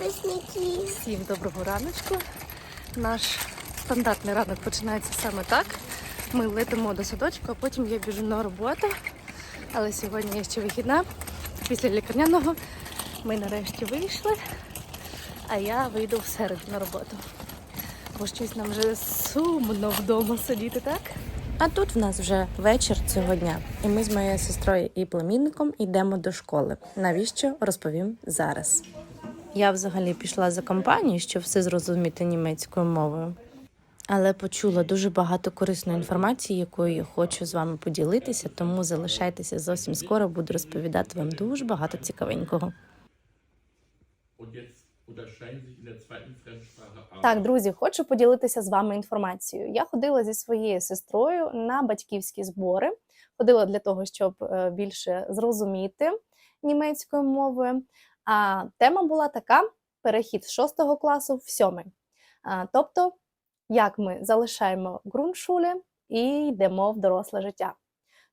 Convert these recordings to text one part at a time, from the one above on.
підписники. Всім доброго раночку. Наш стандартний ранок починається саме так. Ми летимо до садочку, а потім я біжу на роботу. Але сьогодні є ще вихідна. Після лікарняного ми нарешті вийшли, а я вийду в середу на роботу. Бо щось нам вже сумно вдома сидіти, так? А тут в нас вже вечір цього дня, і ми з моєю сестрою і племінником йдемо до школи. Навіщо розповім зараз? Я взагалі пішла за компанію, щоб все зрозуміти німецькою мовою. Але почула дуже багато корисної інформації, якою я хочу з вами поділитися, тому залишайтеся зовсім скоро, буду розповідати вам дуже багато цікавенького. Так, друзі, хочу поділитися з вами інформацією. Я ходила зі своєю сестрою на батьківські збори. Ходила для того, щоб е, більше зрозуміти німецькою мовою. А тема була така: перехід з 6 класу в 7. А, тобто, як ми залишаємо ґрунтшулі і йдемо в доросле життя.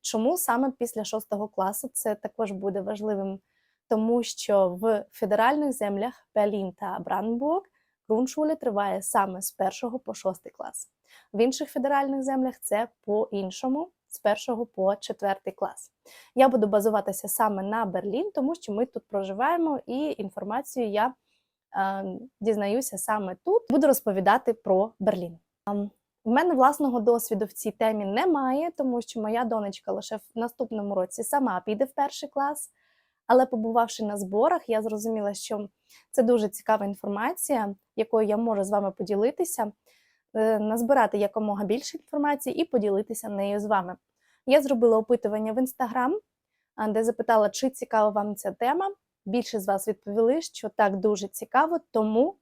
Чому саме після 6 класу це також буде важливим? Тому що в федеральних землях Берлін та Бранденбург Grundschule триває саме з 1 по 6 клас. В інших федеральних землях це по-іншому, з 1 по 4 клас. Я буду базуватися саме на Берлін, тому що ми тут проживаємо, і інформацію я е, дізнаюся саме тут. Буду розповідати про Берлін. Ем, В мене власного досвіду в цій темі немає, тому що моя донечка лише в наступному році сама піде в перший клас. Але побувавши на зборах, я зрозуміла, що це дуже цікава інформація, якою я можу з вами поділитися, е, назбирати якомога більше інформації і поділитися нею з вами. Я зробила опитування в інстаграм, де запитала, чи цікава вам ця тема. Більше з вас відповіли, що так дуже цікаво, тому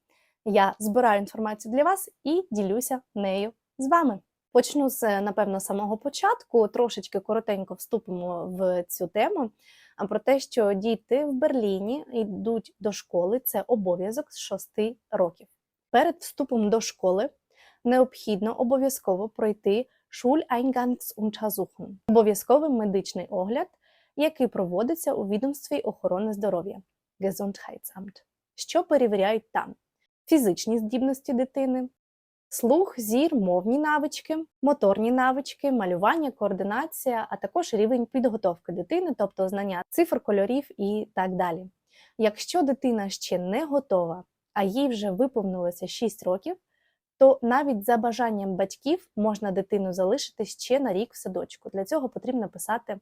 я збираю інформацію для вас і ділюся нею з вами. Почну з, напевно, самого початку, трошечки коротенько вступимо в цю тему. Про те, що діти в Берліні йдуть до школи, це обов'язок з 6 років. Перед вступом до школи необхідно обов'язково пройти Schuleingangsuntersuchung – обов'язковий медичний огляд, який проводиться у відомстві охорони здоров'я Gesundheitsamt. Що перевіряють там? Фізичні здібності дитини, слух, зір, мовні навички, моторні навички, малювання, координація, а також рівень підготовки дитини, тобто знання цифр, кольорів і так далі. Якщо дитина ще не готова, а їй вже виповнилося 6 років, то навіть за бажанням батьків можна дитину залишити ще на рік в садочку. Для цього потрібно писати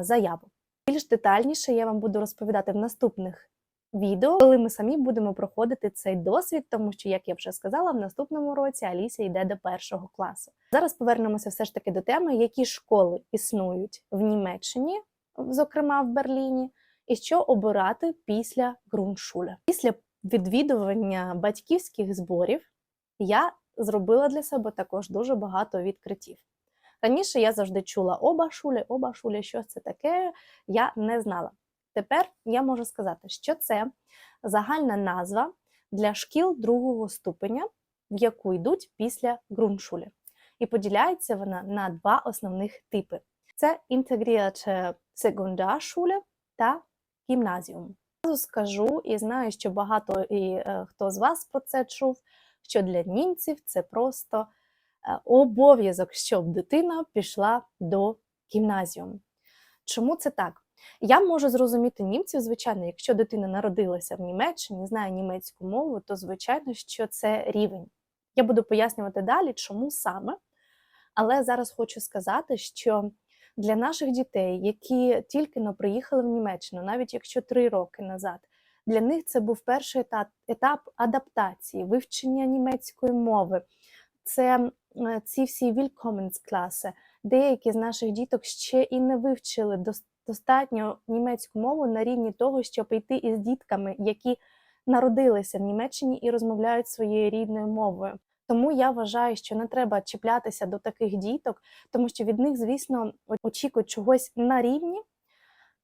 заяву. Більш детальніше я вам буду розповідати в наступних відео, коли ми самі будемо проходити цей досвід, тому що, як я вже сказала, в наступному році Аліся йде до першого класу. Зараз повернемося все ж таки до теми, які школи існують в Німеччині, зокрема в Берліні, і що обирати після ґрунтшуля. Після відвідування батьківських зборів я зробила для себе також дуже багато відкриттів. Раніше я завжди чула оба шулі, оба шулі, що це таке, я не знала. Тепер я можу сказати, що це загальна назва для шкіл другого ступеня, в яку йдуть після ґрунтшулі. І поділяється вона на два основних типи: це інтегріате секундаршуле та гімназіум. Скажу і знаю, що багато і е, хто з вас про це чув, що для німців це просто е, обов'язок, щоб дитина пішла до гімназіуму. Чому це так? Я можу зрозуміти німців, звичайно, якщо дитина народилася в Німеччині, знає німецьку мову, то звичайно, що це рівень. Я буду пояснювати далі, чому саме. Але зараз хочу сказати, що для наших дітей, які тільки но приїхали в Німеччину, навіть якщо три роки назад, для них це був перший етап, етап адаптації, вивчення німецької мови. Це ці всі Willkommensklasse. Деякі з наших діток ще і не вивчили дос- достатньо німецьку мову на рівні того, щоб йти із дітками, які народилися в Німеччині і розмовляють своєю рідною мовою. Тому я вважаю, що не треба чіплятися до таких діток, тому що від них, звісно, очікують чогось на рівні,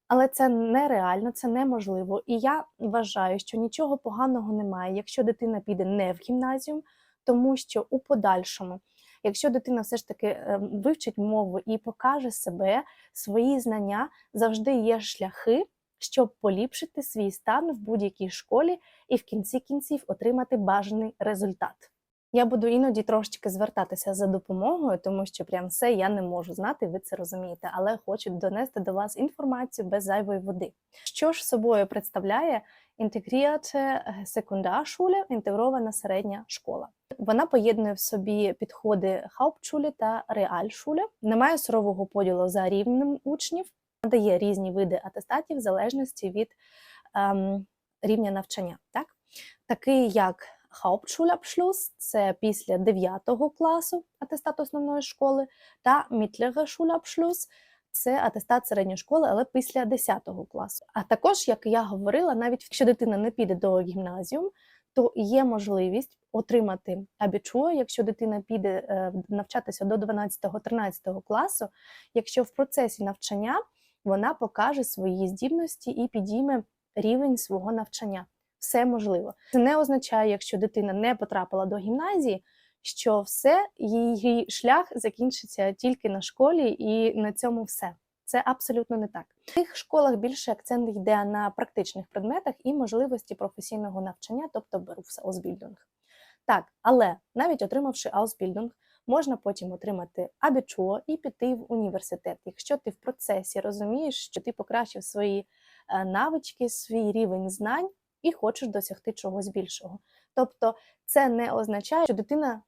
але це нереально, це неможливо. І я вважаю, що нічого поганого немає, якщо дитина піде не в гімназію, тому що у подальшому, якщо дитина все ж таки е, вивчить мову і покаже себе, свої знання, завжди є шляхи щоб поліпшити свій стан в будь-якій школі і в кінці кінців отримати бажаний результат. Я буду іноді трошечки звертатися за допомогою, тому що прям все я не можу знати, ви це розумієте, але хочу донести до вас інформацію без зайвої води. Що ж собою представляє інтегріате секундаршуле, інтегрована середня школа? Вона поєднує в собі підходи Hauptschule та Realschule, не має сурового поділу за рівнем учнів, надає різні види атестатів в залежності від ем, рівня навчання. Так? Такий як Hauptschulabschluss – це після 9 класу атестат основної школи, та Mittlere Schulabschluss – це атестат середньої школи, але після 10 класу. А також, як я говорила, навіть якщо дитина не піде до гімназіум, то є можливість отримати абічуа, якщо дитина піде е, навчатися до 12-13 класу, якщо в процесі навчання вона покаже свої здібності і підійме рівень свого навчання. Все можливо. Це не означає, якщо дитина не потрапила до гімназії, що все її шлях закінчиться тільки на школі, і на цьому все. Це абсолютно не так. В цих школах більше акцент йде на практичних предметах і можливості професійного навчання, тобто Berufsausbildung. Так, але навіть отримавши Ausbildung, можна потім отримати абічуо і піти в університет. Якщо ти в процесі розумієш, що ти покращив свої е, навички, свій рівень знань і хочеш досягти чогось більшого. Тобто, це не означає, що дитина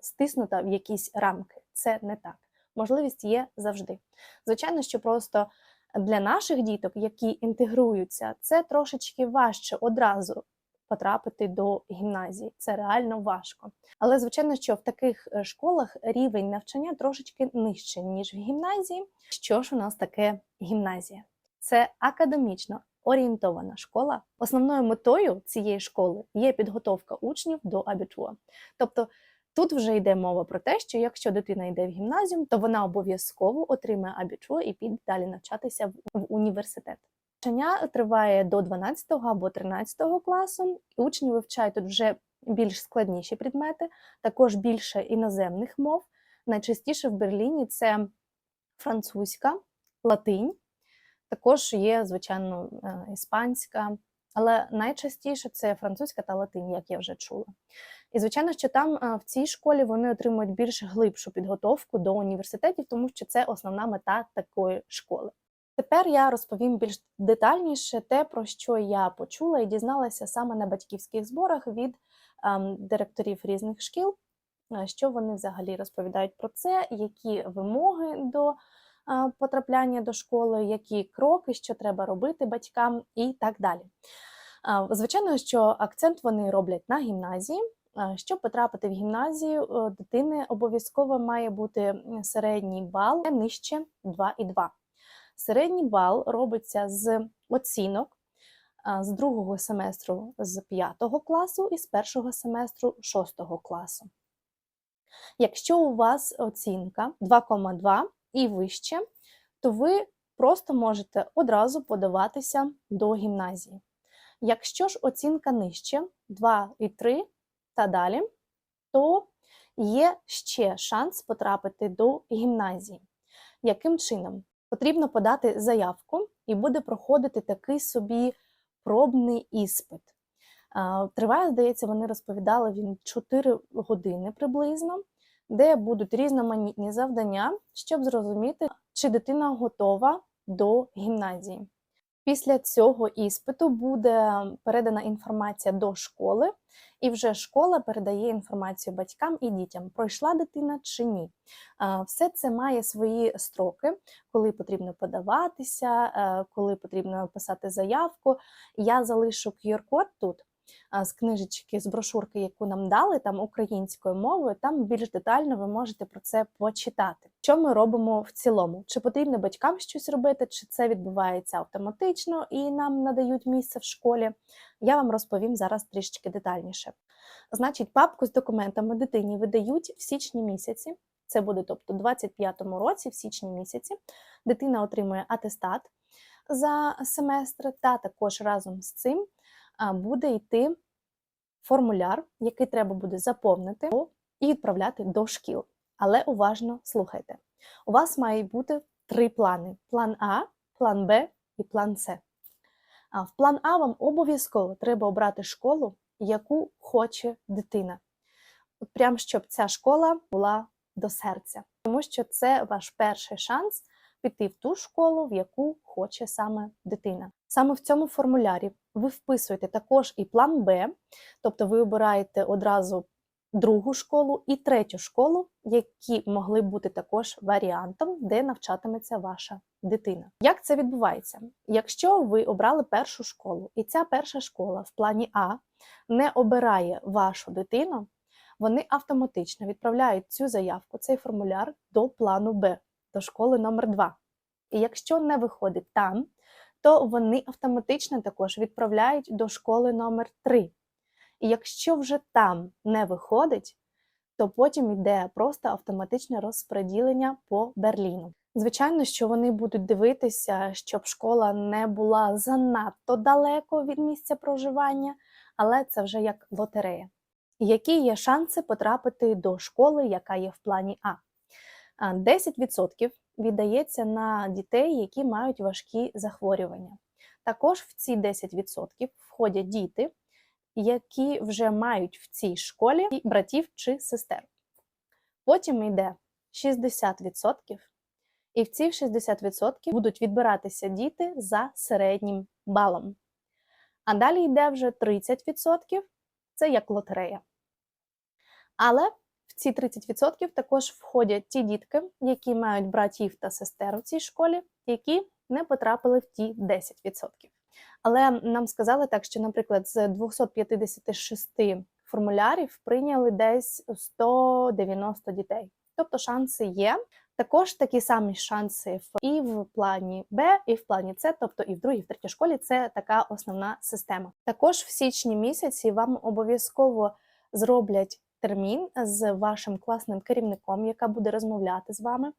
стиснута в якісь рамки. Це не так. Можливість є завжди. Звичайно, що просто для наших діток, які інтегруються, це трошечки важче одразу потрапити до гімназії. Це реально важко. Але звичайно, що в таких е, школах рівень навчання трошечки нижче, ніж в гімназії. Що ж у нас таке гімназія? Це академічно орієнтована школа. Основною метою цієї школи є підготовка учнів до абітуа. Тобто тут вже йде мова про те, що якщо дитина йде в гімназіум, то вона обов'язково отримає абітуа і піде далі навчатися в університет. Навчання триває до 12 або 13 класу, учні вивчають тут вже більш складніші предмети, також більше іноземних мов. Найчастіше в Берліні це французька, латинь, також є, звичайно, е, іспанська, але найчастіше це французька та латинь, як я вже чула. І звичайно, що там е, в цій школі вони отримують більш глибшу підготовку до університетів, тому що це основна мета такої школи. Тепер я розповім більш детальніше те, про що я почула і дізналася саме на батьківських зборах від ем, директорів різних шкіл, е, що вони взагалі розповідають про це, які вимоги до потрапляння до школи, які кроки, що треба робити батькам і так далі. Звичайно, що акцент вони роблять на гімназії. Щоб потрапити в гімназію, е, дитини обов'язково має бути середній бал нижче 2,2. Середній бал робиться з оцінок з другого семестру з 5 класу і з першого семестру 6 класу. Якщо у вас оцінка 2,2 і вище, то ви просто можете одразу подаватися до гімназії. Якщо ж оцінка нижче 2,3 та далі, то є ще шанс потрапити до гімназії. Яким чином? Потрібно подати заявку, і буде проходити такий собі пробний іспит. Триває, здається, вони розповідали він 4 години приблизно, де будуть різноманітні завдання, щоб зрозуміти, чи дитина готова до гімназії. Після цього іспиту буде передана інформація до школи, і вже школа передає інформацію батькам і дітям, пройшла дитина чи ні. Все це має свої строки, коли потрібно подаватися, е, коли потрібно писати заявку. Я залишу QR-код тут з книжечки, з брошурки, яку нам дали, там українською мовою, там більш детально ви можете про це почитати. Що ми робимо в цілому? Чи потрібно батькам щось робити, чи це відбувається автоматично і нам надають місце в школі? Я вам розповім зараз трішечки детальніше. Значить, папку з документами дитині видають в січні місяці. Це буде, тобто, у 25-му році, в січні місяці, дитина отримує атестат за семестр, та також разом з цим буде йти формуляр, який треба буде заповнити і відправляти до шкіл. Але уважно слухайте. У вас має бути три плани: план А, план Б і план С. А в план А вам обов'язково треба обрати школу, яку хоче дитина. Прям щоб ця школа була до серця, тому що це ваш перший шанс піти в ту школу, в яку хоче саме дитина. Саме в цьому формулярі ви вписуєте також і план Б, тобто ви обираєте одразу другу школу і третю школу, які могли бути також варіантом, де навчатиметься ваша дитина. Як це відбувається? Якщо ви обрали першу школу, і ця перша школа в плані А не обирає вашу дитину, вони автоматично відправляють цю заявку, цей формуляр до плану Б, до школи номер 2 І якщо не виходить там, то вони автоматично також відправляють до школи номер 3 І якщо вже там не виходить, то потім йде просто автоматичне розподілення по Берліну. Звичайно, що вони будуть дивитися, щоб школа не була занадто далеко від місця проживання, але це вже як лотерея. Які є шанси потрапити до школи, яка є в плані А? А, 10% віддається на дітей, які мають важкі захворювання. Також в ці 10% входять діти, які вже мають в цій школі братів чи сестер. Потім йде 60%, і в ці 60% будуть відбиратися діти за середнім балом. А далі йде вже 30%, це як лотерея. Але ці 30% також входять ті дітки, які мають братів та сестер у цій школі, які не потрапили в ті 10%. Але нам сказали так, що, наприклад, з 256 формулярів прийняли десь 190 дітей. Тобто шанси є. Також такі самі шанси в і в плані Б, і в плані С, тобто і в другій, і в третій школі це така основна система. Також в січні місяці вам обов'язково зроблять термін з вашим класним керівником, яка буде розмовляти з вами,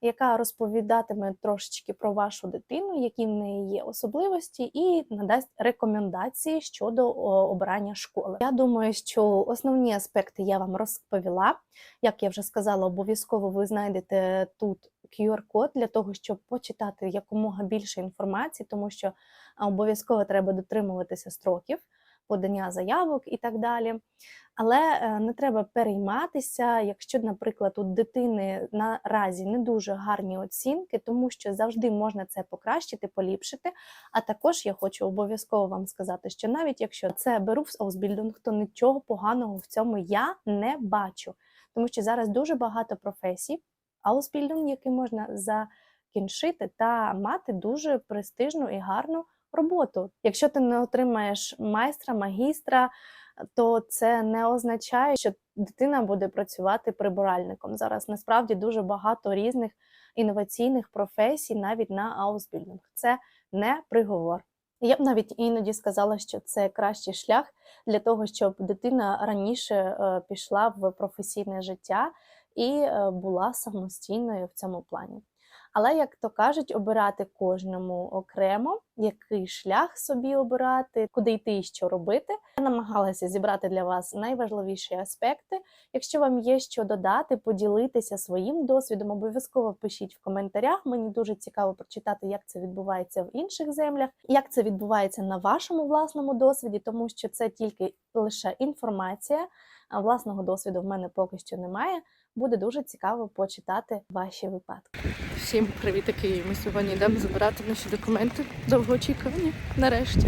яка розповідатиме трошечки про вашу дитину, які в неї є особливості, і надасть рекомендації щодо обрання школи. Я думаю, що основні аспекти я вам розповіла. Як я вже сказала, обов'язково ви знайдете тут QR-код для того, щоб почитати якомога більше інформації, тому що обов'язково треба дотримуватися строків подання заявок і так далі. Але е, не треба перейматися, якщо, наприклад, у дитини наразі не дуже гарні оцінки, тому що завжди можна це покращити, поліпшити. А також я хочу обов'язково вам сказати, що навіть якщо це Berufsausbildung, то нічого поганого в цьому я не бачу, тому що зараз дуже багато професій, Ausbildung, які можна закінчити та мати дуже престижну і гарну роботу. Якщо ти не отримаєш майстра, магістра, то це не означає, що дитина буде працювати прибиральником. Зараз насправді дуже багато різних інноваційних професій навіть на Ausbildung. Це не приговор. Я б навіть іноді сказала, що це кращий шлях для того, щоб дитина раніше е, пішла в професійне життя і е, була самостійною в цьому плані. Але, як то кажуть, обирати кожному окремо, який шлях собі обирати, куди йти і що робити. Я намагалася зібрати для вас найважливіші аспекти. Якщо вам є що додати, поділитися своїм досвідом, обов'язково пишіть в коментарях. Мені дуже цікаво прочитати, як це відбувається в інших землях, як це відбувається на вашому власному досвіді, тому що це тільки лише інформація. Власного досвіду в мене поки що немає. Буде дуже цікаво почитати ваші випадки. Всім привітки! Ми сьогодні йдемо забирати наші документи довгоочікувані нарешті.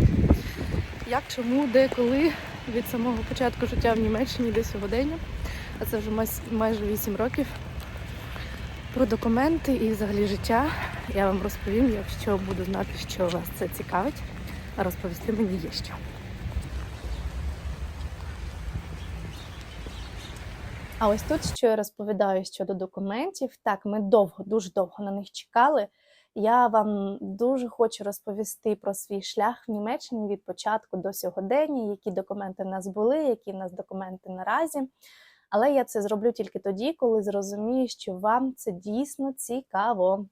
Як, чому, де, коли від самого початку життя в Німеччині до сьогодення, а це вже май- майже 8 років. Про документи і взагалі життя я вам розповім, якщо буду знати, що вас це цікавить, а розповісти мені є що. А ось тут, що я розповідаю щодо документів, так, ми довго, дуже довго на них чекали. Я вам дуже хочу розповісти про свій шлях в Німеччині від початку до сьогодення, які документи в нас були, які в нас документи наразі. Але я це зроблю тільки тоді, коли зрозумію, що вам це дійсно цікаво.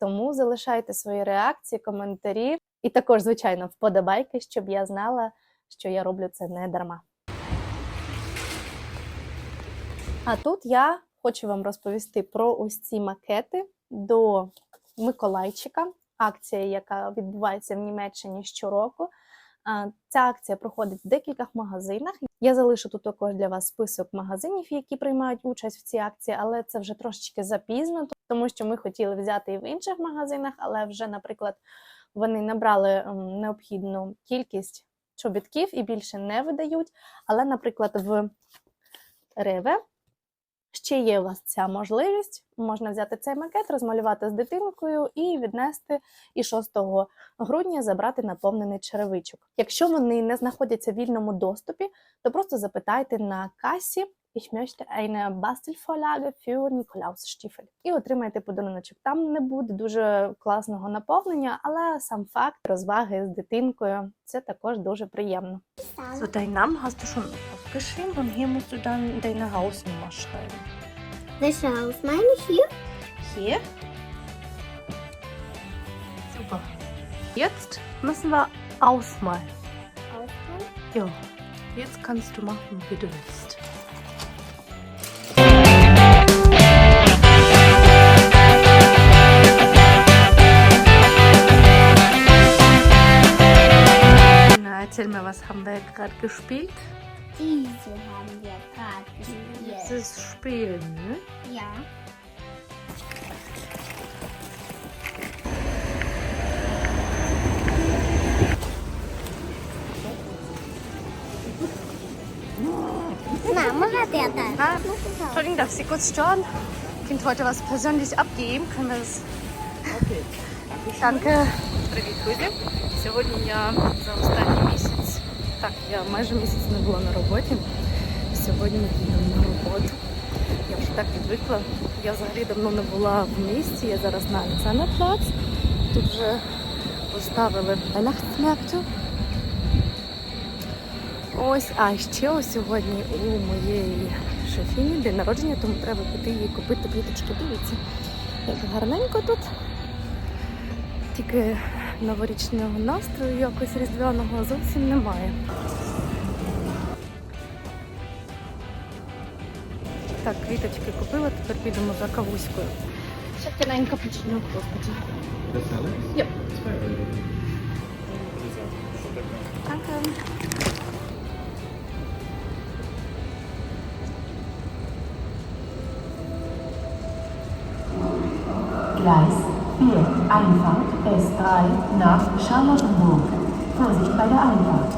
Тому залишайте свої реакції, коментарі і також, звичайно, вподобайки, щоб я знала, що я роблю це не дарма. А тут я хочу вам розповісти про ось ці макети до Миколайчика. акція, яка відбувається в Німеччині щороку. Ця акція проходить в декількох магазинах. Я залишу тут також для вас список магазинів, які приймають участь в цій акції, але це вже трошечки запізно, тому що ми хотіли взяти і в інших магазинах, але вже, наприклад, вони набрали необхідну кількість чобітків і більше не видають. Але, наприклад, в Реве ще є у вас ця можливість. Можна взяти цей макет, розмалювати з дитинкою і віднести і 6 грудня забрати наповнений черевичок. Якщо вони не знаходяться в вільному доступі, то просто запитайте на касі Ich möchte eine Bastelvorlage für Nikolausstiefel. І отримаєте подаруночок. Там не буде дуже класного наповнення, але сам факт розваги з дитинкою це також дуже приємно. So, deinen Namen hast du schon aufgeschrieben und hier musst du dann deine Hausnummer schreiben. Welche Haus meine ich hier? Hier. Super. Jetzt müssen wir ausmalen. Auswahl. Ja. Jetzt kannst du machen, wie du willst. Erzähl mal, was haben wir gerade gespielt? Diese haben wir gerade gespielt. Dieses Spiel, ne? Ja. Mama hat er dann. Ah, Entschuldigung, darf Sie kurz stören? Kind heute was persönlich abgeben? Können wir das? Okay. Danke. Danke. Сьогодні я за останній місяць, так, я майже місяць не була на роботі. Сьогодні їду на роботу. Я вже так відвикла. Я взагалі давно не була в місті. Я зараз на Александрплац. Тут вже поставили Weihnachtsmärkte. Ось, а ще ось сьогодні у моєї шефіні день народження, тому треба піти їй купити квіточки. Дивіться, як гарненько тут. Тільки новорічного настрою якось різдвяного зовсім немає. Так, квіточки купила, тепер підемо за кавуською. Ще тіненько капучино, господи. Yep. Gleis 4, Einfahrt S3 nach Charlottenburg. Vorsicht bei der Einfahrt.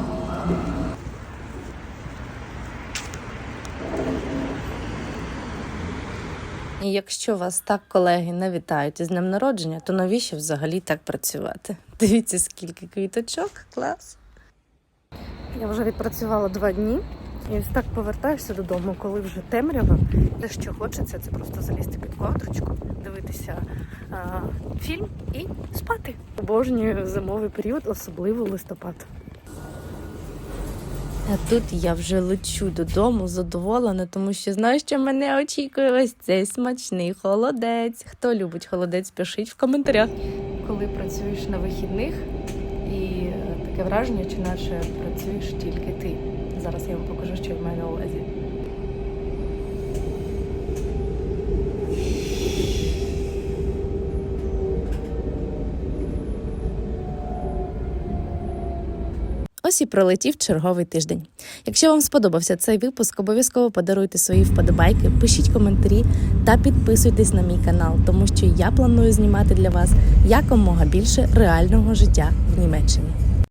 І якщо вас так колеги не вітають із днем народження, то навіщо взагалі так працювати? Дивіться, скільки квіточок, клас. Я вже відпрацювала два дні. І ось так повертаєшся додому, коли вже темрява. Те, що хочеться, це просто залізти під ковдрочку, дивитися а, фільм і спати. Обожнюю зимовий період, особливо листопад. А тут я вже лечу додому задоволена, тому що знаю, що мене очікує ось цей смачний холодець. Хто любить холодець, пишіть в коментарях. Коли працюєш на вихідних, і таке враження, чи наче працюєш тільки ти. Зараз я вам покажу, що в мене на увазі. Ось і пролетів черговий тиждень. Якщо вам сподобався цей випуск, обов'язково подаруйте свої вподобайки, пишіть коментарі та підписуйтесь на мій канал, тому що я планую знімати для вас якомога більше реального життя в Німеччині.